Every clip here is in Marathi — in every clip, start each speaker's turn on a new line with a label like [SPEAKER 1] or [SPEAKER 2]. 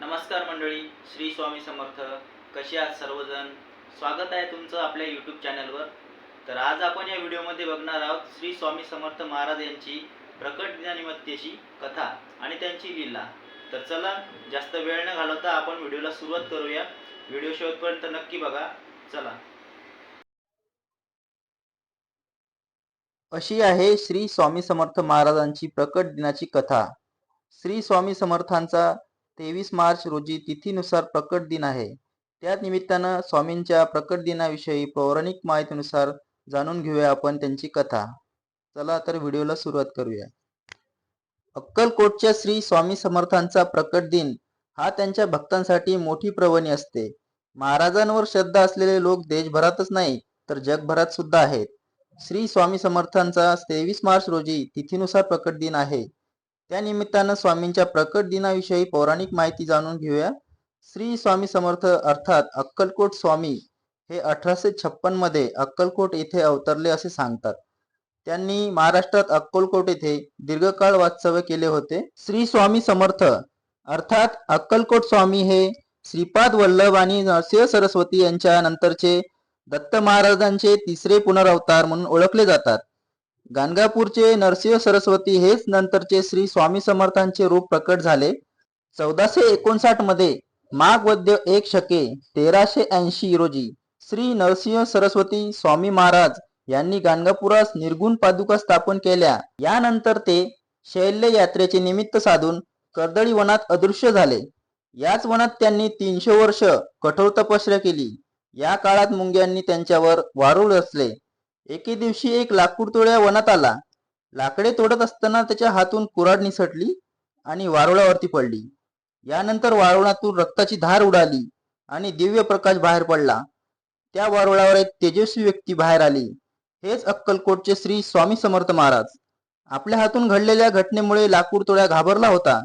[SPEAKER 1] नमस्कार मंडळी श्री स्वामी समर्थ. कसे आहात सर्वजण? स्वागत आहे तुमचं आपल्या यूट्यूब चॅनलवर तर आज आपण या व्हिडिओमध्ये बघणार आहोत श्री स्वामी समर्थ महाराज यांची प्रकट ज्ञानिमत्तेची कथा आणि त्यांची लीला. तर चला जास्त वेळ न घालवता आपण व्हिडिओला सुरुवात करूया. व्हिडिओ शेवटपर्यंत नक्की बघा. चला.
[SPEAKER 2] अशी आहे श्री स्वामी समर्थ महाराजांची प्रकट दिनाची कथा. श्री स्वामी समर्थांचा तेवीस मार्च रोजी तिथीनुसार प्रकट दिन आहे. त्या निमित्तानं स्वामींच्या प्रकट दिनाविषयी पौराणिक माहितीनुसार जाणून घेऊया आपण त्यांची कथा. चला तर व्हिडिओला सुरुवात करूया. अक्कलकोटच्या श्री स्वामी समर्थांचा प्रकट दिन हा त्यांच्या भक्तांसाठी मोठी प्रवणी असते. महाराजांवर श्रद्धा असलेले लोक देशभरातच नाही तर जगभरात सुद्धा आहेत. श्री स्वामी समर्थांचा तेवीस मार्च रोजी तिथीनुसार प्रकट दिन आहे. त्यानिमित्तानं स्वामींच्या प्रकट दिनाविषयी पौराणिक माहिती जाणून घेऊया. श्री स्वामी समर्थ अर्थात अक्कलकोट स्वामी हे अठराशे छप्पनमध्ये अक्कलकोट येथे अवतरले असे सांगतात. त्यांनी महाराष्ट्रात अक्कलकोट येथे दीर्घकाळ वास्तव्य केले होते. श्री स्वामी समर्थ अर्थात अक्कलकोट स्वामी हे श्रीपाद वल्लभ आणि नरसिंह सरस्वती यांच्या नंतरचे दत्त महाराजांचे तिसरे पुनरावतार म्हणून ओळखले जातात. गाणगापूरचे नरसिंह सरस्वती हेच नंतरचे श्री स्वामी समर्थांचे रूप प्रकट झाले. चौदाशे एकोणसाठमध्ये माघ वद्य एक शके तेराशे ऐंशी रोजी श्री नरसिंह सरस्वती स्वामी महाराज यांनी गाणगापुरास निर्गुण पादुका स्थापन केल्या. यानंतर ते शैल्य यात्रेचे निमित्त साधून कर्दळी वनात अदृश्य झाले. याच वनात त्यांनी तीनशे वर्ष कठोर तपश्चर्या केली. या काळात मुंग्यांनी त्यांच्यावर वारूळ रचले. एके दिवशी एक लाकूड तोड्या वनात आला. लाकडे तोडत असताना त्याच्या हातून कुऱ्हाड निसटली आणि वारुळावरती पडली. यानंतर वारुळातून रक्ताची धार उडाली आणि दिव्य प्रकाश बाहेर पडला. त्या वारुळावर एक तेजस्वी व्यक्ती बाहेर आली. हेच अक्कलकोटचे श्री स्वामी समर्थ महाराज. आपल्या हातून घडलेल्या घटनेमुळे लाकूड तोड्या घाबरला होता.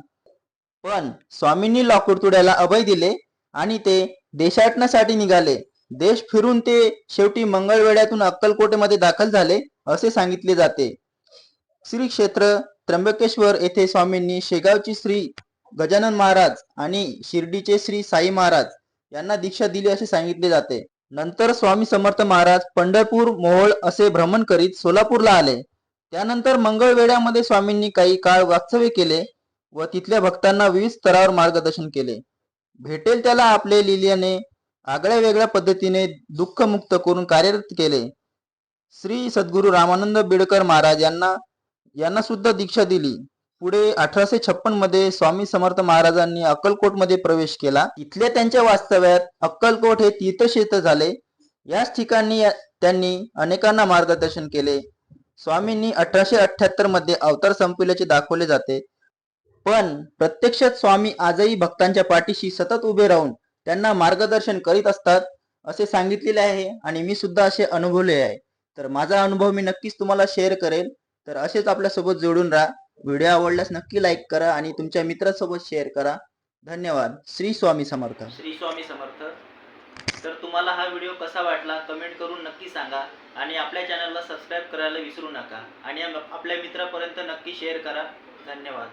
[SPEAKER 2] पण स्वामींनी लाकूड तोड्याला अभय दिले आणि ते देशाटण्यासाठी निघाले. देश फिरून ते शेवटी मंगळवेड्यातून अक्कलकोटेमध्ये दाखल झाले असे सांगितले जाते. श्री क्षेत्र त्र्यंबकेश्वर येथे स्वामींनी शेगावची श्री गजानन महाराज आणि शिर्डीचे श्री साई महाराज यांना दीक्षा दिली असे सांगितले जाते. नंतर स्वामी समर्थ महाराज पंढरपूर मोहोळ असे भ्रमण करीत सोलापूरला आले. त्यानंतर मंगळवेड्यामध्ये स्वामींनी काही काळ वास्तव्य केले व तिथल्या भक्तांना विविध स्तरावर मार्गदर्शन केले. भेटेल त्याला आपले लिलियाने आगळ्या वेगळ्या पद्धतीने दुःखमुक्त करून कार्यरत केले. श्री सद्गुरू रामानंद बिडकर महाराज यांना यांना सुद्धा दीक्षा दिली. पुढे अठराशे छप्पनमध्ये स्वामी समर्थ महाराजांनी अक्कलकोटमध्ये प्रवेश केला. इथल्या त्यांच्या वास्तव्यात अक्कलकोट हे तीर्थक्षेत्र झाले. याच ठिकाणी त्यांनी अनेकांना मार्गदर्शन केले. स्वामींनी अठराशे अठ्याहत्तरमध्ये अवतार संपविल्याचे दाखवले जाते. पण प्रत्यक्षात स्वामी आजही भक्तांच्या पाठीशी सतत उभे राहून त्यांना मार्गदर्शन करीत असतात असे सांगितलेले आहे आणि मी सुद्धा असे अनुभवले आहे. तर माझा अनुभव मी नक्कीच तुम्हाला शेअर करेल. तर असेच आपल्यासोबत जोडून राहा. व्हिडिओ आवडल्यास नक्की लाईक करा आणि तुमच्या मित्रासोबत शेअर करा. धन्यवाद. श्री स्वामी समर्थ.
[SPEAKER 1] श्री स्वामी समर्थ. तर तुम्हाला हा व्हिडिओ कसा वाटला कमेंट करून नक्की सांगा आणि आपल्या चॅनलला सबस्क्राईब करायला विसरू नका. आणि आपल्या मित्रापर्यंत नक्की शेअर करा. धन्यवाद.